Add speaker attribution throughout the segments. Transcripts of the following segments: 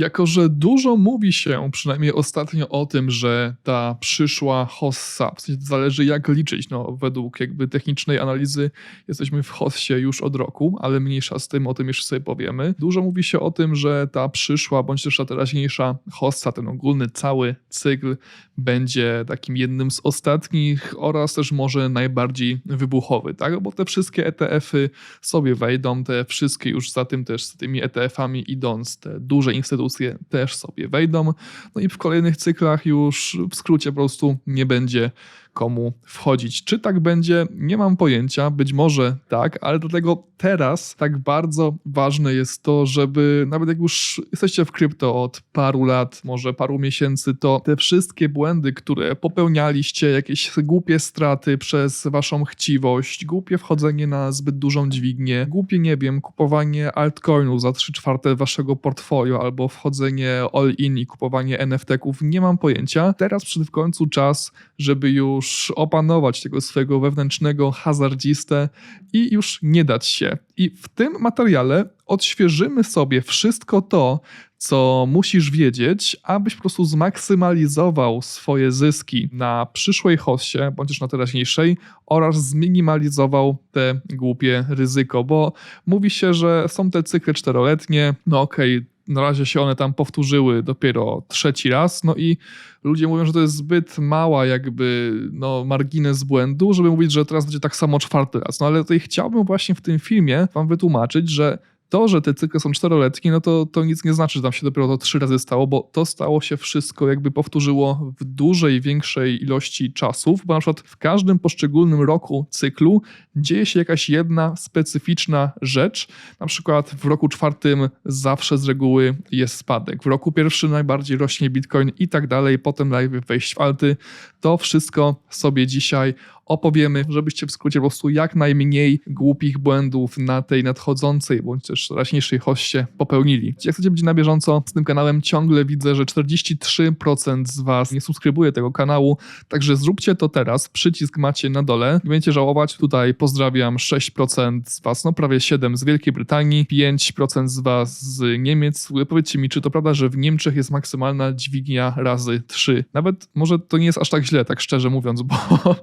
Speaker 1: Jako, że dużo mówi się, przynajmniej ostatnio, o tym, że ta przyszła hossa, w sensie zależy jak liczyć, no według jakby technicznej analizy jesteśmy w hossie już od roku, ale mniejsza z tym, o tym jeszcze sobie powiemy. Dużo mówi się o tym, że ta przyszła, bądź też ta teraźniejsza hossa, ten ogólny cały cykl będzie takim jednym z ostatnich oraz też może najbardziej wybuchowy, tak? Bo te wszystkie ETF-y sobie wejdą, te wszystkie już za tym też z tymi ETF-ami idąc, te duże instytucje też sobie wejdą. No i w kolejnych cyklach już w skrócie po prostu nie będzie komu wchodzić. Czy tak będzie? Nie mam pojęcia, być może tak, ale dlatego teraz tak bardzo ważne jest to, żeby nawet jak już jesteście w krypto od paru lat, może paru miesięcy, to te wszystkie błędy, które popełnialiście, jakieś głupie straty przez waszą chciwość, głupie wchodzenie na zbyt dużą dźwignię, głupie, nie wiem, kupowanie altcoinów za 3 czwarte waszego portfolio albo wchodzenie all-in i kupowanie NFT-ków, nie mam pojęcia. Teraz przyszedł w końcu czas, żeby już opanować tego swojego wewnętrznego hazardzistę i już nie dać się. I w tym materiale odświeżymy sobie wszystko to, co musisz wiedzieć, abyś po prostu zmaksymalizował swoje zyski na przyszłej hossie, bądź też na teraźniejszej, oraz zminimalizował te głupie ryzyko, bo mówi się, że są te cykle czteroletnie, no okej, okay, na razie się one tam powtórzyły dopiero trzeci raz, no i ludzie mówią, że to jest zbyt mała jakby no, margines błędu, żeby mówić, że teraz będzie tak samo czwarty raz. No ale tutaj chciałbym właśnie w tym filmie wam wytłumaczyć, że to, że te cykle są czteroletnie, no to, to nic nie znaczy, że tam się dopiero to trzy razy stało, bo to stało się wszystko, jakby powtórzyło w dużej, większej ilości czasów, bo na przykład w każdym poszczególnym roku cyklu dzieje się jakaś jedna specyficzna rzecz. Na przykład w roku czwartym zawsze z reguły jest spadek, w roku pierwszym najbardziej rośnie bitcoin i tak dalej, potem live wejść w alty. To wszystko sobie dzisiaj opowiemy, żebyście w skrócie po prostu jak najmniej głupich błędów na tej nadchodzącej bądź też teraźniejszej hoście popełnili. Jak chcecie być na bieżąco z tym kanałem, ciągle widzę, że 43% z Was nie subskrybuje tego kanału, także zróbcie to teraz. Przycisk macie na dole. Nie będziecie żałować. Tutaj pozdrawiam 6% z Was, no prawie 7% z Wielkiej Brytanii, 5% z Was z Niemiec. Powiedzcie mi, czy to prawda, że w Niemczech jest maksymalna dźwignia razy 3? Nawet może to nie jest aż tak źle, tak szczerze mówiąc, bo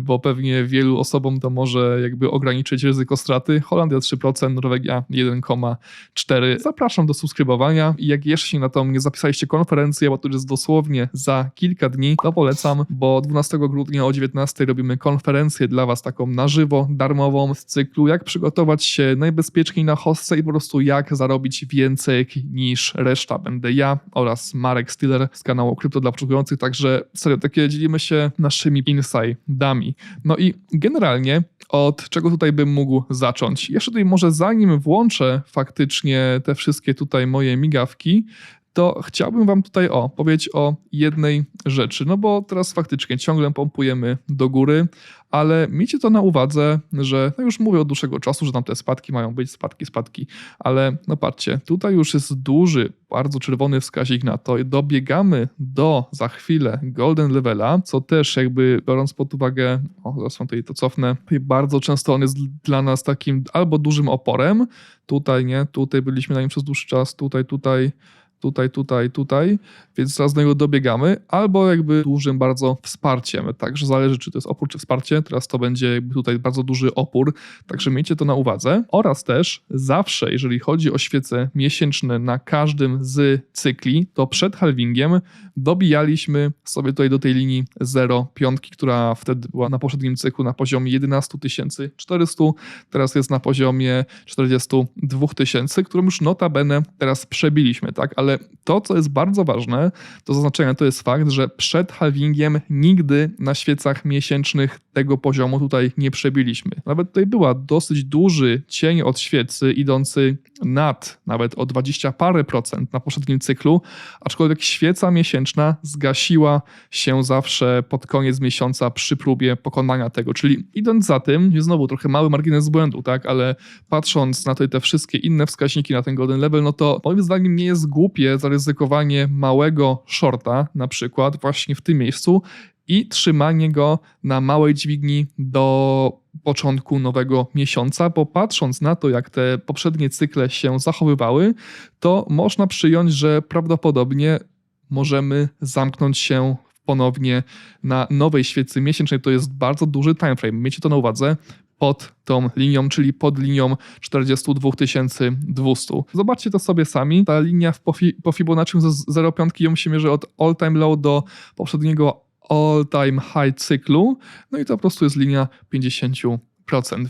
Speaker 1: bo pewnie wielu osobom to może jakby ograniczyć ryzyko straty. Holandia 3%, Norwegia 1,4%. Zapraszam do subskrybowania i jak jeszcze na to nie zapisaliście konferencję, bo to jest dosłownie za kilka dni, to polecam, bo 12 grudnia o 19 robimy konferencję dla Was taką na żywo, darmową z cyklu, jak przygotować się najbezpieczniej na hostce i po prostu jak zarobić więcej niż reszta. Będę ja oraz Marek Stiller z kanału Krypto dla Początkujących, także serio, takie dzielimy się naszymi insidami. No i generalnie od czego tutaj bym mógł zacząć? Jeszcze tutaj może zanim włączę faktycznie te wszystkie tutaj moje migawki, to chciałbym wam tutaj o powiedzieć o jednej rzeczy, no bo teraz faktycznie ciągle pompujemy do góry, ale miejcie to na uwadze, że no już mówię od dłuższego czasu, że tam te spadki mają być, spadki, spadki, ale no patrzcie, tutaj już jest duży, bardzo czerwony wskaźnik na to dobiegamy do za chwilę golden levela, co też jakby biorąc pod uwagę, o zaraz tutaj to cofnę, bardzo często on jest dla nas takim albo dużym oporem, tutaj nie, tutaj byliśmy na nim przez dłuższy czas, tutaj, tutaj, tutaj, tutaj, tutaj, więc zaraz do niego dobiegamy, albo jakby dużym bardzo wsparciem, także zależy czy to jest opór czy wsparcie, teraz to będzie jakby tutaj bardzo duży opór, także miejcie to na uwadze. Oraz też zawsze, jeżeli chodzi o świece miesięczne na każdym z cykli, to przed halvingiem dobijaliśmy sobie tutaj do tej linii 0,5, która wtedy była na poprzednim cyklu na poziomie 11 400, teraz jest na poziomie 42 tysięcy, którą już notabene teraz przebiliśmy, tak, ale ale to, co jest bardzo ważne do zaznaczenia, to jest fakt, że przed halvingiem nigdy na świecach miesięcznych tego poziomu tutaj nie przebiliśmy. Nawet tutaj była dosyć duży cień od świecy, idący nad nawet o 20 parę procent na poprzednim cyklu, aczkolwiek świeca miesięczna zgasiła się zawsze pod koniec miesiąca przy próbie pokonania tego. Czyli idąc za tym, znowu trochę mały margines błędu, tak, ale patrząc na te wszystkie inne wskaźniki na ten golden level, no to moim zdaniem nie jest głupie zaryzykowanie małego shorta na przykład właśnie w tym miejscu i trzymanie go na małej dźwigni do początku nowego miesiąca, bo patrząc na to, jak te poprzednie cykle się zachowywały, to można przyjąć, że prawdopodobnie możemy zamknąć się ponownie na nowej świecy miesięcznej. To jest bardzo duży timeframe. Miejcie to na uwadze pod tą linią, czyli pod linią 42 200. Zobaczcie to sobie sami. Ta linia w pofi, po Fibonacci z 0,5 ją się mierzy od all time low do poprzedniego all time high cyklu. No i to po prostu jest linia 50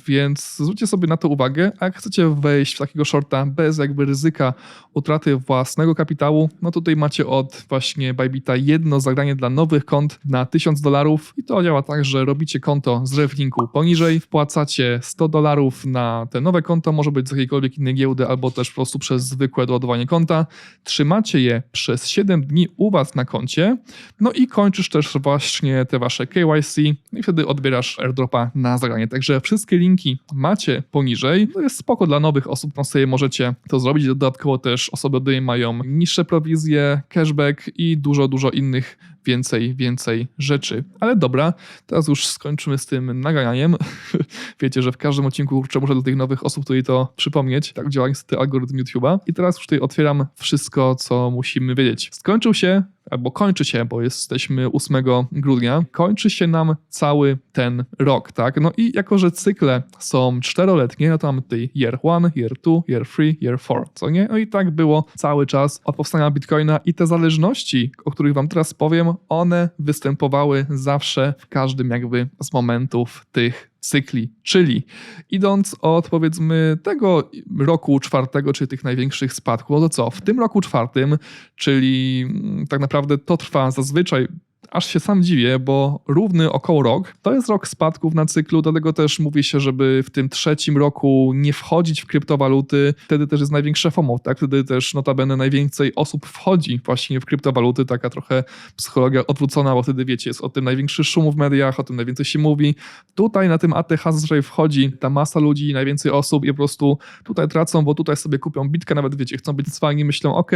Speaker 1: więc zwróćcie sobie na to uwagę, a jak chcecie wejść w takiego shorta bez jakby ryzyka utraty własnego kapitału, no tutaj macie od właśnie Bybita jedno zagranie dla nowych kont na 1000 dolarów i to działa tak, że robicie konto z reflinku poniżej, wpłacacie 100 dolarów na te nowe konto, może być z jakiejkolwiek innej giełdy albo też po prostu przez zwykłe doładowanie konta, trzymacie je przez 7 dni u was na koncie, no i kończysz też właśnie te wasze KYC i wtedy odbierasz airdropa na zagranie, także Wszystkie linki macie poniżej. To jest spoko dla nowych osób, tam sobie możecie to zrobić. Dodatkowo też osoby mają niższe prowizje, cashback i dużo, dużo innych więcej, więcej rzeczy. Ale dobra, teraz już skończymy z tym naganiem. Wiecie, że w każdym odcinku kurczę, muszę dla tych nowych osób tutaj to przypomnieć. Tak działa niestety algorytm YouTube'a. I teraz już tutaj otwieram wszystko, co musimy wiedzieć. Skończył się albo kończy się, bo jesteśmy 8 grudnia, kończy się nam cały ten rok, tak? No i jako, że cykle są czteroletnie, no to mamy tutaj year 1, year 2, year 3, year 4, co nie? No i tak było cały czas od powstania Bitcoina i te zależności, o których wam teraz powiem, one występowały zawsze w każdym jakby z momentów tych cykli. Czyli idąc od powiedzmy tego roku czwartego, czy tych największych spadków, no to co? W tym roku czwartym, czyli mm, tak naprawdę to trwa zazwyczaj aż się sam dziwię, bo równy około rok to jest rok spadków na cyklu, dlatego też mówi się, żeby w tym trzecim roku nie wchodzić w kryptowaluty. Wtedy też jest największe FOMO, tak? Wtedy też notabene najwięcej osób wchodzi właśnie w kryptowaluty, taka trochę psychologia odwrócona, bo wtedy wiecie, jest o tym największy szum w mediach, o tym najwięcej się mówi. Tutaj na tym ATH zazwyczaj wchodzi ta masa ludzi, najwięcej osób i po prostu tutaj tracą, bo tutaj sobie kupią bitkę, nawet wiecie, chcą być cwani, myślą, ok,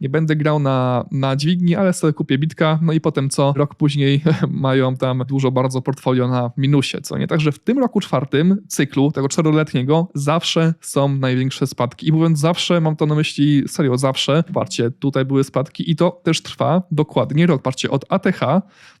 Speaker 1: nie będę grał na, na dźwigni, ale sobie kupię bitka, no i potem co? Rok później mają tam dużo bardzo portfolio na minusie, co nie? Także w tym roku czwartym cyklu, tego czteroletniego, zawsze są największe spadki. I mówiąc zawsze, mam to na myśli serio zawsze. Patrzcie, tutaj były spadki i to też trwa dokładnie rok. Patrzcie, od ATH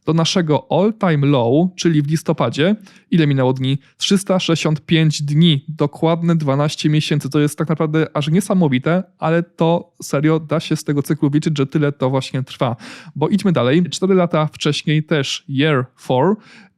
Speaker 1: do naszego all-time low, czyli w listopadzie, ile minęło dni? 365 dni, dokładne 12 miesięcy. To jest tak naprawdę aż niesamowite, ale to serio da się z tego cyklu liczyć, że tyle to właśnie trwa. Bo idźmy dalej. 4 lata wcześniej też year 4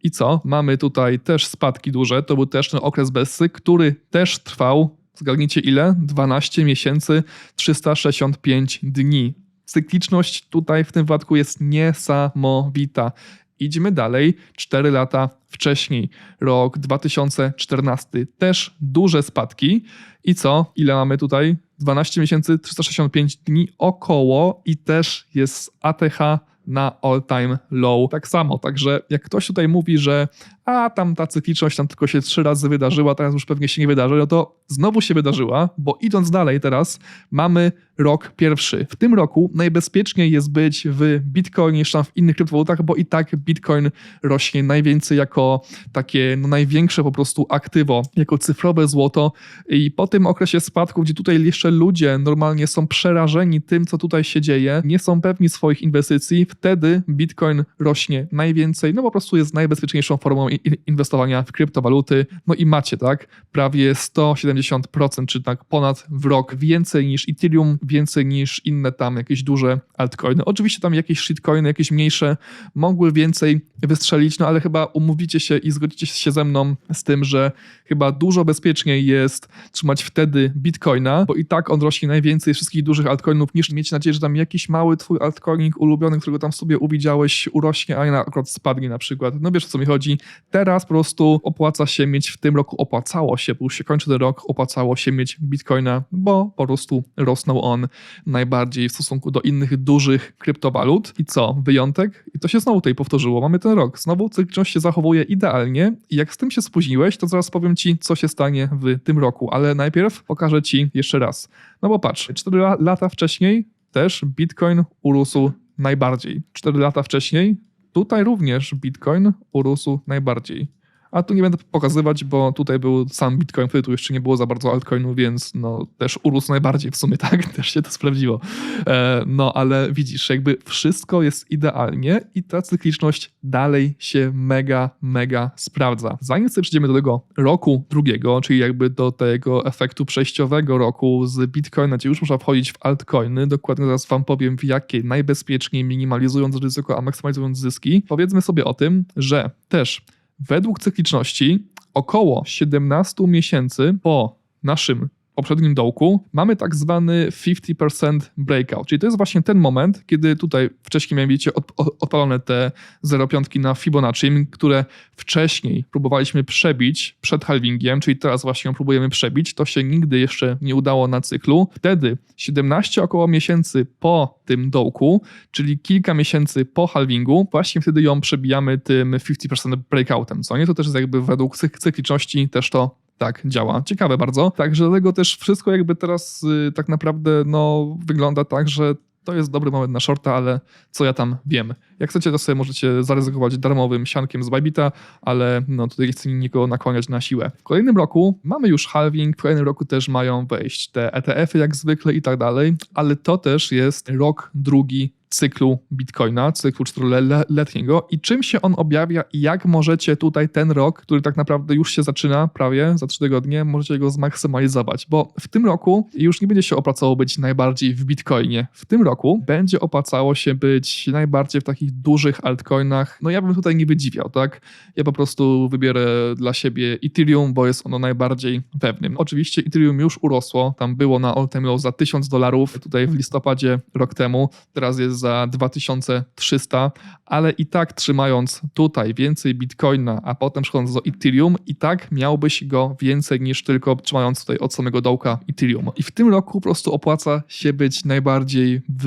Speaker 1: i co? Mamy tutaj też spadki duże. To był też ten okres Bessy, który też trwał Zgadnijcie ile? 12 miesięcy, 365 dni. Cykliczność tutaj w tym wypadku jest niesamowita. Idźmy dalej, 4 lata wcześniej, rok 2014, też duże spadki. I co? Ile mamy tutaj? 12 miesięcy, 365 dni około i też jest ATH na all-time low tak samo. Także jak ktoś tutaj mówi, że a tam ta cykliczność tam tylko się trzy razy wydarzyła, teraz już pewnie się nie wydarzy, no to znowu się wydarzyła, bo idąc dalej teraz mamy rok pierwszy. W tym roku najbezpieczniej jest być w Bitcoin niż tam w innych kryptowalutach, bo i tak Bitcoin rośnie najwięcej jako takie no, największe po prostu aktywo, jako cyfrowe złoto i po tym okresie spadku, gdzie tutaj jeszcze ludzie normalnie są przerażeni tym, co tutaj się dzieje, nie są pewni swoich inwestycji, wtedy Bitcoin rośnie najwięcej, no po prostu jest najbezpieczniejszą formą inwestowania w kryptowaluty. No i macie, tak, prawie 170%, czy tak ponad w rok więcej niż Ethereum, więcej niż inne tam jakieś duże altcoiny. Oczywiście tam jakieś shitcoiny, jakieś mniejsze mogły więcej wystrzelić, no ale chyba umówicie się i zgodzicie się ze mną z tym, że chyba dużo bezpieczniej jest trzymać wtedy Bitcoina, bo i tak on rośnie najwięcej wszystkich dużych altcoinów, niż mieć nadzieję, że tam jakiś mały twój altcoinik ulubiony, którego tam sobie uwidziałeś, urośnie, a na akurat spadnie na przykład. No wiesz o co mi chodzi. Teraz po prostu opłaca się mieć w tym roku, opłacało się, bo już się kończy ten rok, opłacało się mieć Bitcoina, bo po prostu rosnął on najbardziej w stosunku do innych dużych kryptowalut. I co? Wyjątek? I to się znowu tutaj powtórzyło. Mamy ten rok. Znowu cykliczność się zachowuje idealnie. I jak z tym się spóźniłeś, to zaraz powiem ci, co się stanie w tym roku. Ale najpierw pokażę ci jeszcze raz. No bo patrz, 4 lata wcześniej też Bitcoin urósł najbardziej. 4 lata wcześniej tutaj również Bitcoin urósł najbardziej. A tu nie będę pokazywać, bo tutaj był sam Bitcoin, wtedy tu jeszcze nie było za bardzo altcoinu, więc no też urósł najbardziej w sumie, tak? Też się to sprawdziło. E, no ale widzisz, jakby wszystko jest idealnie i ta cykliczność dalej się mega, mega sprawdza. Zanim sobie przejdziemy do tego roku drugiego, czyli jakby do tego efektu przejściowego roku z Bitcoina, gdzie już można wchodzić w altcoiny, dokładnie zaraz wam powiem w jakie najbezpieczniej minimalizując ryzyko, a maksymalizując zyski, powiedzmy sobie o tym, że też Według cykliczności około 17 miesięcy po naszym poprzednim dołku mamy tak zwany 50% breakout, czyli to jest właśnie ten moment, kiedy tutaj wcześniej miałem, widzicie, od, odpalone te 0,5 na Fibonacci, które wcześniej próbowaliśmy przebić przed halvingiem, czyli teraz właśnie ją próbujemy przebić, to się nigdy jeszcze nie udało na cyklu. Wtedy 17 około miesięcy po tym dołku, czyli kilka miesięcy po halvingu, właśnie wtedy ją przebijamy tym 50% breakoutem, co nie? To też jest jakby według cykliczności też to tak działa. Ciekawe bardzo. Także dlatego też wszystko jakby teraz y, tak naprawdę no, wygląda tak, że to jest dobry moment na shorta, ale co ja tam wiem. Jak chcecie, to sobie możecie zaryzykować darmowym siankiem z Bybita, ale no tutaj chcę nikogo nakłaniać na siłę. W kolejnym roku mamy już halving, w kolejnym roku też mają wejść te ETF-y jak zwykle i tak dalej, ale to też jest rok drugi cyklu Bitcoina, cyklu czteroletniego i czym się on objawia i jak możecie tutaj ten rok, który tak naprawdę już się zaczyna prawie za trzy tygodnie, możecie go zmaksymalizować, bo w tym roku już nie będzie się opłacało być najbardziej w Bitcoinie. W tym roku będzie opłacało się być najbardziej w takich dużych altcoinach. No ja bym tutaj nie wydziwiał, tak? Ja po prostu wybierę dla siebie Ethereum, bo jest ono najbardziej pewnym. Oczywiście Ethereum już urosło, tam było na all time low za 1000 dolarów, tutaj w listopadzie rok temu, teraz jest za 2300, ale i tak trzymając tutaj więcej bitcoina, a potem przechodząc do Ethereum, i tak miałbyś go więcej niż tylko trzymając tutaj od samego dołka Ethereum. I w tym roku po prostu opłaca się być najbardziej w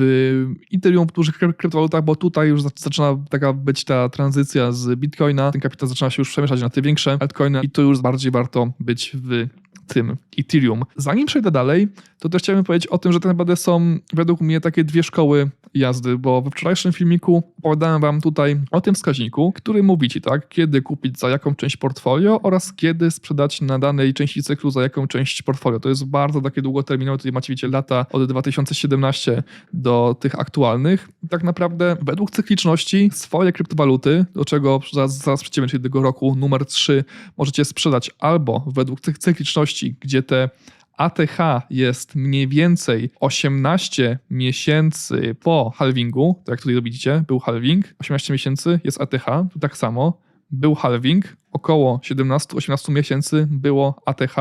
Speaker 1: Ethereum, w dużych kryptowalutach, bo tutaj już zaczyna taka być ta tranzycja z bitcoina, ten kapitał zaczyna się już przemieszać na te większe altcoiny i tu już bardziej warto być w tym Ethereum. Zanim przejdę dalej, to też chciałbym powiedzieć o tym, że te naprawdę są według mnie takie dwie szkoły jazdy, bo we wczorajszym filmiku opowiadałem wam tutaj o tym wskaźniku, który mówi ci tak, kiedy kupić za jaką część portfolio oraz kiedy sprzedać na danej części cyklu za jaką część portfolio. To jest bardzo takie długoterminowe, tutaj macie wiecie lata od 2017 do tych aktualnych. Tak naprawdę według cykliczności swoje kryptowaluty, do czego zaraz, zaraz przejdziemy, czyli tego roku numer 3, możecie sprzedać albo według tych cykliczności, gdzie te ATH jest mniej więcej 18 miesięcy po halvingu, tak jak tutaj widzicie, był halving, 18 miesięcy jest ATH, tu tak samo, był halving, około 17-18 miesięcy było ATH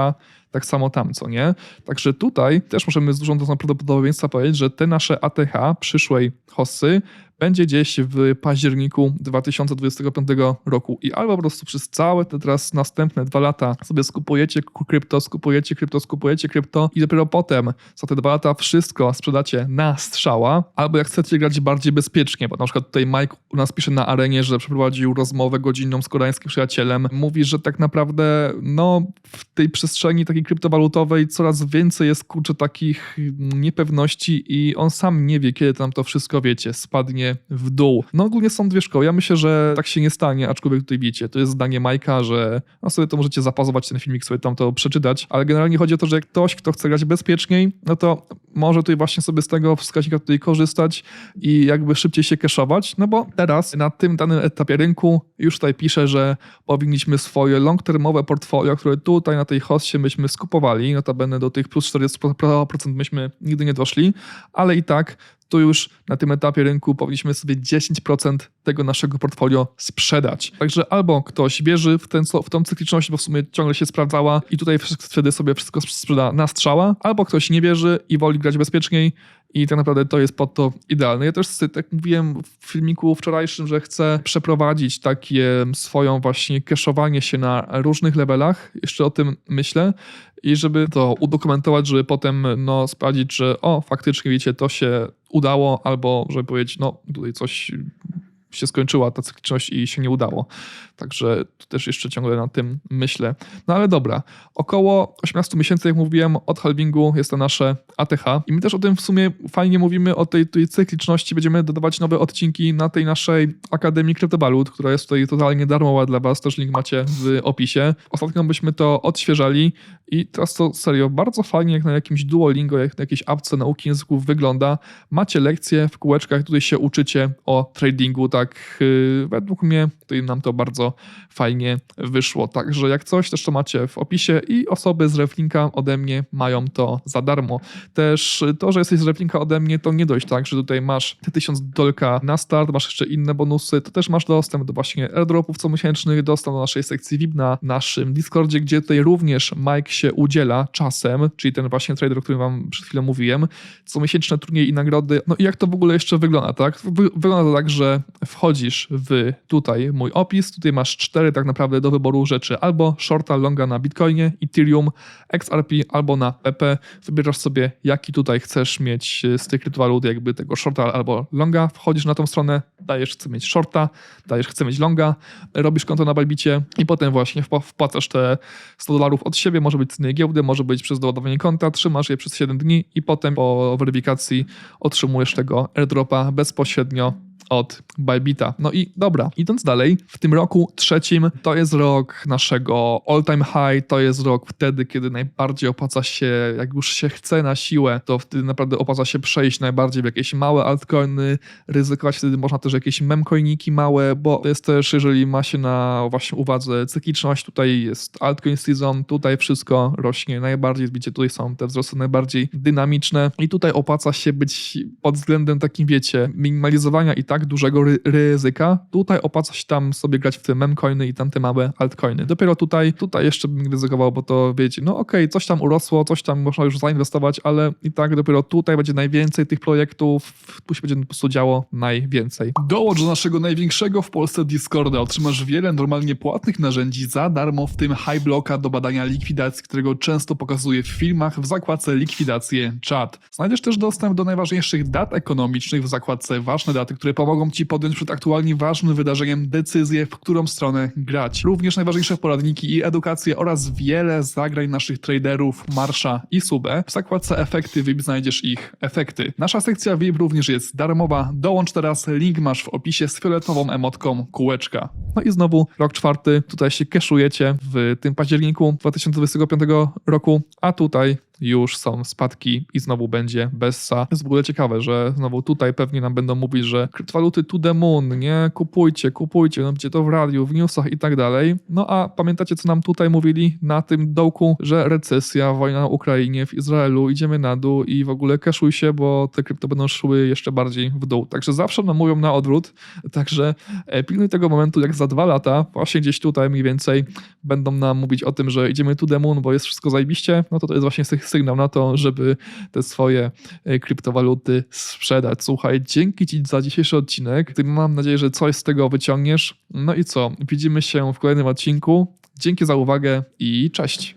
Speaker 1: tak samo tam, co nie? Także tutaj też możemy z dużą dozą prawdopodobieństwa powiedzieć, że te nasze ATH przyszłej hossy będzie gdzieś w październiku 2025 roku i albo po prostu przez całe te teraz następne dwa lata sobie skupujecie krypto, skupujecie krypto, skupujecie krypto i dopiero potem za te dwa lata wszystko sprzedacie na strzała, albo jak chcecie grać bardziej bezpiecznie, bo na przykład tutaj Mike u nas pisze na arenie, że przeprowadził rozmowę godzinną z koreańskim przyjacielem, mówi, że tak naprawdę no w tej przestrzeni takiej kryptowalutowej coraz więcej jest kurczę takich niepewności i on sam nie wie, kiedy tam to wszystko, wiecie, spadnie w dół. No ogólnie są dwie szkoły. Ja myślę, że tak się nie stanie, aczkolwiek tutaj wiecie, to jest zdanie Majka, że no sobie to możecie zapazować ten filmik, sobie tam to przeczytać, ale generalnie chodzi o to, że jak ktoś, kto chce grać bezpieczniej, no to może tutaj właśnie sobie z tego wskaźnika tutaj korzystać i jakby szybciej się keszować, no bo teraz na tym danym etapie rynku już tutaj pisze, że powinniśmy swoje long-termowe portfolio, które tutaj na tej hostie byśmy skupowali, notabene do tych plus 40% myśmy nigdy nie doszli, ale i tak tu już na tym etapie rynku powinniśmy sobie 10% tego naszego portfolio sprzedać. Także albo ktoś wierzy w, ten, w tą cykliczność, bo w sumie ciągle się sprawdzała i tutaj wtedy sobie wszystko sprzeda na strzała, albo ktoś nie wierzy i woli grać bezpieczniej i tak naprawdę to jest pod to idealne. Ja też, tak mówiłem w filmiku wczorajszym, że chcę przeprowadzić takie swoją właśnie keszowanie się na różnych levelach. Jeszcze o tym myślę. I żeby to udokumentować, żeby potem no, sprawdzić, że o, faktycznie wiecie, to się udało, albo żeby powiedzieć, no tutaj coś się skończyła ta cykliczność i się nie udało. Także tu też jeszcze ciągle na tym myślę. No ale dobra, około 18 miesięcy, jak mówiłem, od halvingu jest to nasze ATH i my też o tym w sumie fajnie mówimy, o tej, tej cykliczności. Będziemy dodawać nowe odcinki na tej naszej Akademii Kryptowalut, która jest tutaj totalnie darmowa dla Was. Też link macie w opisie. Ostatnio byśmy to odświeżali i teraz to serio bardzo fajnie, jak na jakimś Duolingo, jak na jakiejś apce nauki języków wygląda. Macie lekcje w kółeczkach, tutaj się uczycie o tradingu, tak yy, według mnie tutaj nam to bardzo fajnie wyszło. Także jak coś, też to macie w opisie i osoby z Reflinka ode mnie mają to za darmo. Też to, że jesteś z Reflinka ode mnie, to nie dość tak, że tutaj masz te 1000 dolka na start, masz jeszcze inne bonusy, to też masz dostęp do właśnie airdropów comiesięcznych, dostęp do naszej sekcji VIP na naszym Discordzie, gdzie tutaj również Mike się udziela czasem, czyli ten właśnie trader, o którym wam przed chwilą mówiłem, comiesięczne turnieje i nagrody. No i jak to w ogóle jeszcze wygląda, tak? Wy- Wygląda to tak, że wchodzisz w tutaj mój opis, tutaj masz cztery tak naprawdę do wyboru rzeczy, albo shorta, longa na Bitcoinie, Ethereum, XRP albo na PP. Wybierasz sobie, jaki tutaj chcesz mieć z tych kryptowalut, jakby tego shorta albo longa. Wchodzisz na tą stronę, dajesz, chcę mieć shorta, dajesz, chcę mieć longa, robisz konto na Bybicie i potem właśnie wpłacasz te 100 dolarów od siebie, może być z giełdy, może być przez doładowanie konta, trzymasz je przez 7 dni i potem po weryfikacji otrzymujesz tego airdropa bezpośrednio od Bybita. No i dobra, idąc dalej, w tym roku trzecim to jest rok naszego all-time high, to jest rok wtedy, kiedy najbardziej opłaca się, jak już się chce na siłę, to wtedy naprawdę opłaca się przejść najbardziej w jakieś małe altcoiny, ryzykować wtedy można też jakieś memcoiniki małe, bo to jest też, jeżeli ma się na właśnie uwadze cykliczność, tutaj jest altcoin season, tutaj wszystko rośnie najbardziej, widzicie, tutaj są te wzrosty najbardziej dynamiczne i tutaj opłaca się być pod względem takim, wiecie, minimalizowania i tak dużego ry- ryzyka. Tutaj opłaca się tam sobie grać w te memcoiny i tamte małe altcoiny. Dopiero tutaj, tutaj jeszcze bym ryzykował, bo to wiecie, no okej, coś tam urosło, coś tam można już zainwestować, ale i tak dopiero tutaj będzie najwięcej tych projektów, tu się będzie po prostu działo najwięcej.
Speaker 2: Dołącz do naszego największego w Polsce Discorda. Otrzymasz wiele normalnie płatnych narzędzi za darmo, w tym High Blocka do badania likwidacji, którego często pokazuję w filmach w zakładce likwidacje czat. Znajdziesz też dostęp do najważniejszych dat ekonomicznych w zakładce ważne daty, które pomogą Ci podjąć przed aktualnie ważnym wydarzeniem decyzję, w którą stronę grać. Również najważniejsze poradniki i edukacje oraz wiele zagrań naszych traderów Marsza i Sube. W zakładce efekty VIP znajdziesz ich efekty. Nasza sekcja VIP również jest darmowa. Dołącz teraz, link masz w opisie z fioletową emotką kółeczka.
Speaker 1: No i znowu rok czwarty, tutaj się keszujecie w tym październiku 2025 roku, a tutaj już są spadki i znowu będzie Bessa. Jest w ogóle ciekawe, że znowu tutaj pewnie nam będą mówić, że kryptowaluty to the moon, nie? Kupujcie, kupujcie, będzie to w radiu, w newsach i tak dalej. No a pamiętacie, co nam tutaj mówili na tym dołku, że recesja, wojna na Ukrainie, w Izraelu, idziemy na dół i w ogóle keszuj się, bo te krypto będą szły jeszcze bardziej w dół. Także zawsze nam mówią na odwrót, także e, pilnuj tego momentu, jak za dwa lata, właśnie gdzieś tutaj mniej więcej będą nam mówić o tym, że idziemy to the moon, bo jest wszystko zajebiście, no to to jest właśnie sy- sygnał na to, żeby te swoje e, kryptowaluty sprzedać. Słuchaj, dzięki Ci za dzisiejszy odcinek. Mam nadzieję, że coś z tego wyciągniesz. No i co? Widzimy się w kolejnym odcinku. Dzięki za uwagę i cześć.